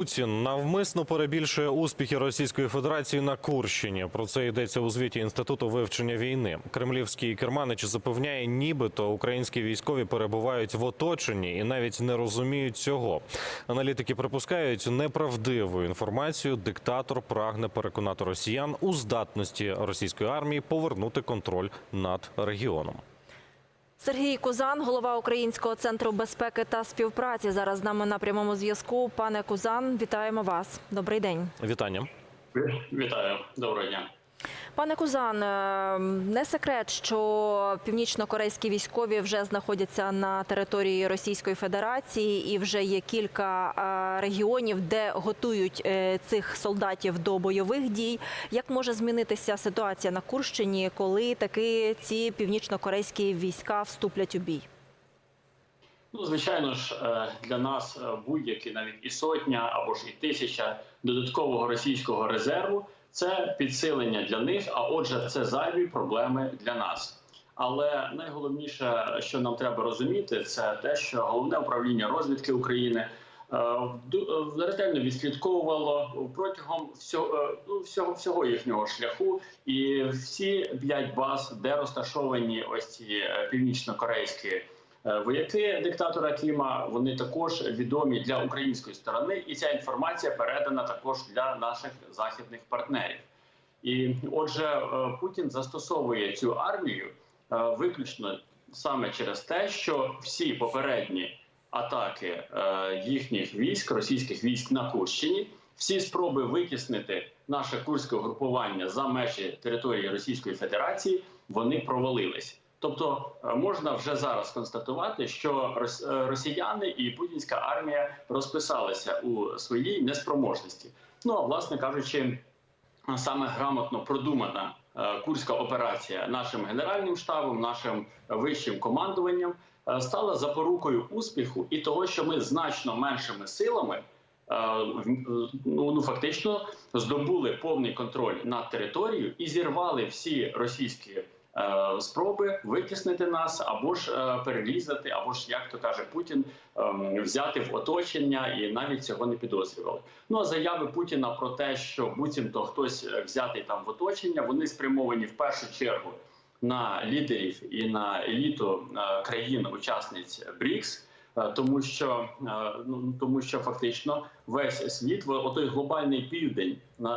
Путін навмисно перебільшує успіхи Російської Федерації на Курщині. Про це йдеться у звіті інституту вивчення війни. Кремлівський керманич запевняє, нібито українські військові перебувають в оточенні і навіть не розуміють цього. Аналітики припускають неправдиву інформацію. Диктатор прагне переконати росіян у здатності російської армії повернути контроль над регіоном. Сергій Кузан, голова Українського центру безпеки та співпраці. Зараз з нами на прямому зв'язку. Пане Кузан, вітаємо вас. Добрий день. Вітання. Вітаю, доброго дня. Пане Кузан, е, не секрет, що північно-корейські військові вже знаходяться на території Російської Федерації, і вже є кілька е, регіонів, де готують е, цих солдатів до бойових дій. Як може змінитися ситуація на Курщині, коли таки ці північно-корейські війська вступлять у бій? Ну, звичайно ж, для нас будь-які навіть і сотня або ж і тисяча додаткового російського резерву це підсилення для них. А отже, це зайві проблеми для нас. Але найголовніше, що нам треба розуміти, це те, що головне управління розвідки України е, е, ретельно відслідковувало протягом всього, е, ну, всього всього їхнього шляху, і всі п'ять баз, де розташовані ось ці північно-корейські вояки диктатора Кіма, вони також відомі для української сторони, і ця інформація передана також для наших західних партнерів. І отже, е, Путін застосовує цю армію е, виключно саме через те, що всі попередні атаки е, їхніх військ, російських військ на Курщині, всі спроби витіснити наше курське угрупування за межі території Російської Федерації, вони провалились. Тобто е, можна вже зараз констатувати, що е, росіяни і путінська армія розписалися у своїй неспроможності. Ну а власне кажучи, саме грамотно продумана е, курська операція нашим генеральним штабом, нашим вищим командуванням стала запорукою успіху і того, що ми значно меншими силами. Ну, ну фактично здобули повний контроль над територією і зірвали всі російські спроби витіснити нас або ж е, перерізати, або ж як то каже Путін, ем, взяти в оточення і навіть цього не підозрювали. Ну а заяви Путіна про те, що буцімто хтось е, взятий там в оточення, вони спрямовані в першу чергу на лідерів і на еліту е, країн-учасниць БРІКС. е, Тому що е, ну тому, що фактично весь світ, отой глобальний південь,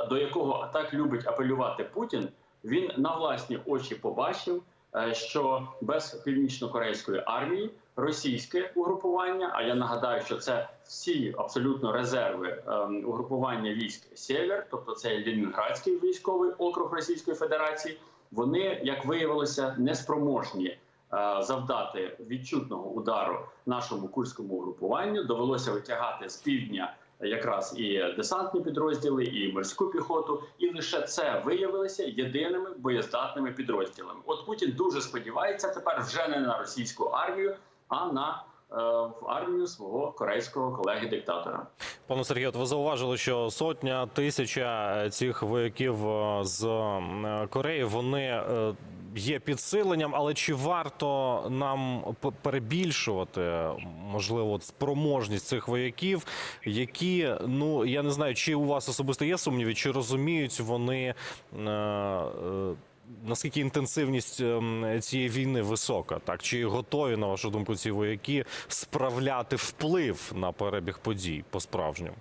до якого так любить апелювати Путін, він на власні очі побачив, е, що без північно-корейської армії російське угрупування. А я нагадаю, що це всі абсолютно резерви ем, угрупування військ Сєвєр, тобто це Ленінградський військовий округ Російської Федерації. Вони, як виявилося, неспроможні е, завдати відчутного удару нашому курському угрупуванню. Довелося витягати з півдня якраз і десантні підрозділи, і морську піхоту, і лише це виявилося єдиними боєздатними підрозділами. От Путін дуже сподівається тепер вже не на російську армію, а на е, в армію свого корейського колеги-диктатора. Пане Сергію, от ви зауважили, що сотня тисяча цих вояків е, з е, Кореї вони є підсиленням, але чи варто нам перебільшувати можливо спроможність цих вояків, які ну я не знаю, чи у вас особисто є сумніви, чи розуміють вони. е, е, Наскільки інтенсивність ем, цієї війни висока, так чи готові на вашу думку ці вояки справляти вплив на перебіг подій по справжньому?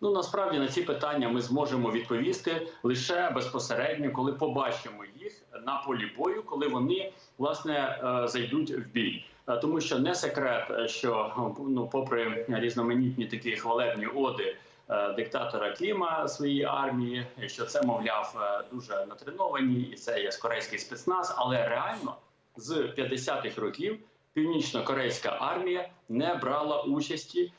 Ну насправді на ці питання ми зможемо відповісти лише безпосередньо, коли побачимо їх на полі бою, коли вони власне е, зайдуть в бій. Е, Тому що не секрет, е, що ну, попри різноманітні такі хвалебні оди диктатора Кліма своїй армії, що це мовляв дуже натреновані, і це є корейський спецназ, але реально з 50-х років північно-корейська армія не брала участі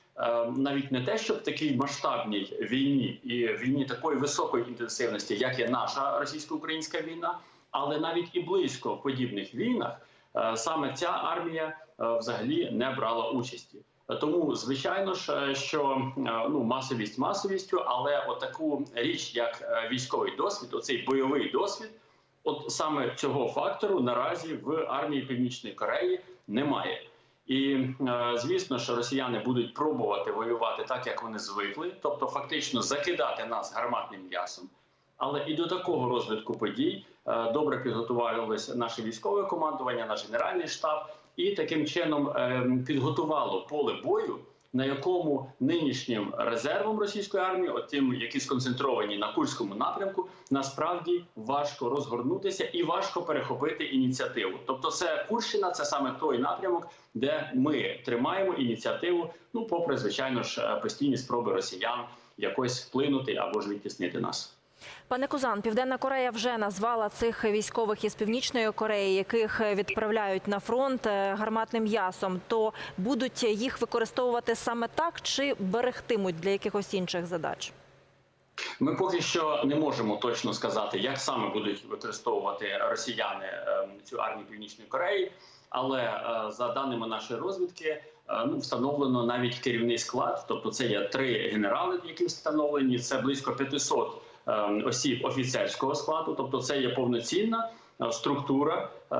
навіть не те, щоб в такій масштабній війні і війні такої високої інтенсивності, як є наша російсько-українська війна, але навіть і близько в подібних війнах е, саме ця армія е, взагалі не брала участі. Тому, звичайно ж, е, що ну масовість масовістю, але отаку річ, як військовий досвід, оцей бойовий досвід, от саме цього фактору наразі в армії Північної Кореї немає. І е, звісно, що росіяни будуть пробувати воювати так, як вони звикли, тобто фактично закидати нас гарматним м'ясом. Але і до такого розвитку подій е, добре підготувалося наше військове командування, наш генеральний штаб, і таким чином е, підготувало поле бою, на якому нинішнім резервом російської армії, от тим, які сконцентровані на курському напрямку, насправді важко розгорнутися і важко перехопити ініціативу. Тобто, це Курщина, це саме той напрямок, де ми тримаємо ініціативу. Ну, попри звичайно ж е, постійні спроби росіян якось вплинути або ж відтіснити нас. Пане Кузан, Південна Корея вже назвала цих військових із Північної Кореї, яких відправляють на фронт е, гарматним м'ясом. То будуть їх використовувати саме так чи берегтимуть для якихось інших задач? Ми поки що не можемо точно сказати, як саме будуть використовувати росіяни е, цю армію Північної Кореї. Але е, за даними нашої розвідки, е, ну встановлено навіть керівний склад. Тобто, це є три генерали, які встановлені. Це близько 500 е, осіб офіцерського складу. Тобто, це є повноцінна е, структура, е,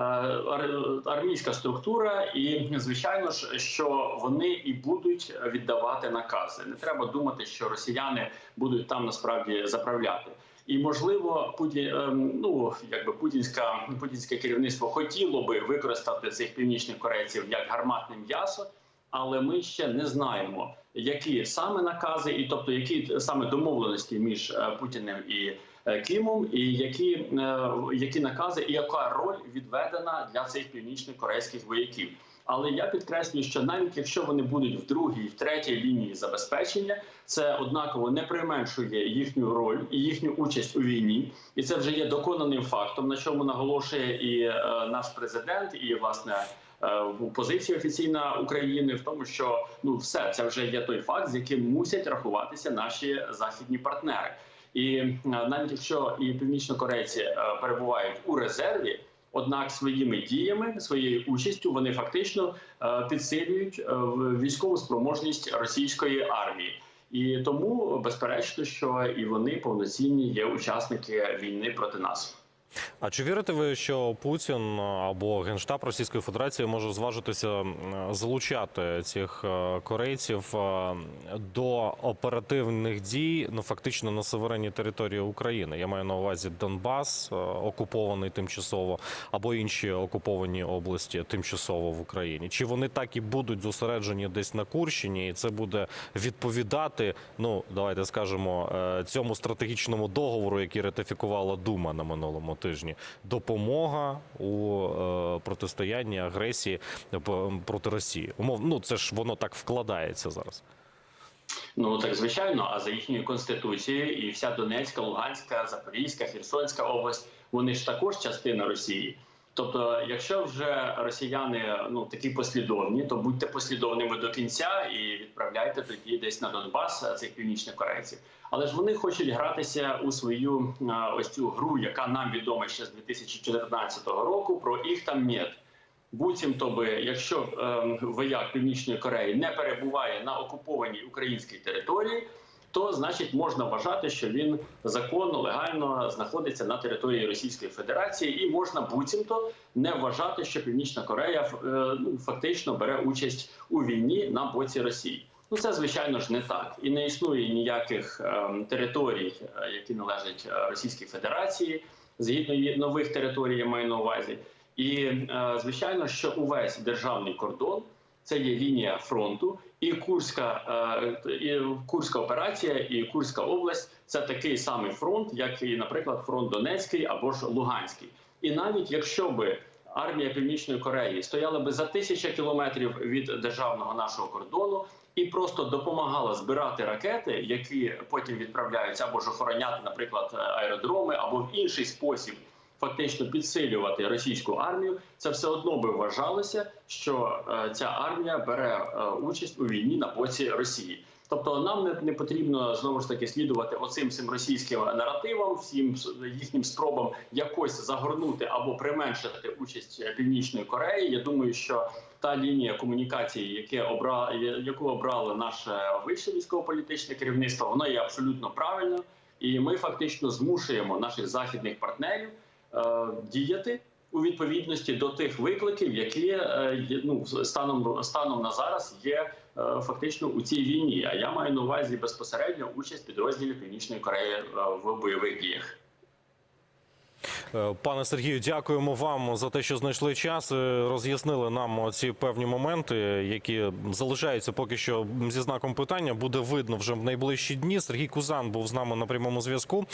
армійська структура, і звичайно ж, що вони і будуть віддавати накази. Не треба думати, що росіяни будуть там насправді заправляти. І можливо, Путі, ем, ну якби путінська путінське керівництво хотіло би використати цих північних корейців як гарматне м'ясо, але ми ще не знаємо, які саме накази, і тобто які саме домовленості між е, Путіним і е, Кімом, і які, е, які накази, і яка роль відведена для цих північних корейських вояків. Але я підкреслюю, що навіть якщо вони будуть в другій, в третій лінії забезпечення, це однаково не применшує їхню роль і їхню участь у війні, і це вже є доконаним фактом, на чому наголошує і наш президент, і власне. Е, Позиція офіційна України в тому, що ну все це вже є той факт, з яким мусять рахуватися наші західні партнери. І е, навіть якщо і північнокорейці е, перебувають у резерві, Однак своїми діями, своєю участю вони фактично підсилюють військову спроможність російської армії, і тому безперечно, що і вони повноцінні є учасники війни проти нас. А чи вірите ви, що Путін або Генштаб Російської Федерації може зважитися залучати цих е, корейців е, до оперативних дій, ну фактично на суверенній території України? Я маю на увазі Донбас, е, окупований тимчасово, або інші окуповані області тимчасово в Україні? Чи вони так і будуть зосереджені десь на Курщині, і це буде відповідати? Ну давайте скажемо е, цьому стратегічному договору, який ратифікувала Дума на минулому тижні, допомога у е, протистоянні агресії е, проти Росії. Умов, ну це ж воно так вкладається зараз. Ну так звичайно, а за їхньою конституцією, і вся Донецька, Луганська, Запорізька, Херсонська область, вони ж також частина Росії. Тобто, якщо вже росіяни ну такі послідовні, то будьте послідовними до кінця і відправляйте тоді десь на Донбас цих північних корейців. Але ж вони хочуть гратися у свою ось цю гру, яка нам відома ще з 2014 року. Про їх там нет. Буцімто би, якщо е, вояк Північної Кореї не перебуває на окупованій українській території, то значить можна вважати, що він законно легально знаходиться на території Російської Федерації, і можна буцімто не вважати, що Північна Корея е, ну, фактично бере участь у війні на боці Росії. Ну це звичайно ж не так, і не існує ніяких е, територій, е, які належать е, Російській Федерації, згідно нових територій, я маю на увазі. І звичайно, що увесь державний кордон це є лінія фронту, і Курська, е, і Курська операція, і Курська область це такий самий фронт, як і, наприклад, фронт Донецький або ж Луганський. І навіть якщо би армія Північної Кореї стояла би за тисяча кілометрів від державного нашого кордону і просто допомагала збирати ракети, які потім відправляються або ж охороняти, наприклад, аеродроми, або в інший спосіб фактично підсилювати російську армію, це все одно би вважалося, що е, ця армія бере е, участь у війні на боці Росії. Тобто нам не, потрібно знову ж таки слідувати оцим цим російським наративам, всім їхнім спробам якось загорнути або применшити участь Північної Кореї. Я думаю, що та лінія комунікації, яке обра... яку обрало наше вище військово-політичне керівництво, воно є абсолютно правильно, і ми фактично змушуємо наших західних партнерів е, діяти у відповідності до тих викликів, які е, ну станом станом на зараз є е, фактично у цій війні. А я маю на увазі безпосередньо участь підрозділів Північної Кореї е, в бойових діях. Е, Пане Сергію, дякуємо вам за те, що знайшли час. е, Роз'яснили нам ці певні моменти, які залишаються поки що зі знаком питання. Буде видно вже в найближчі дні. Сергій Кузан був з нами на прямому зв'язку.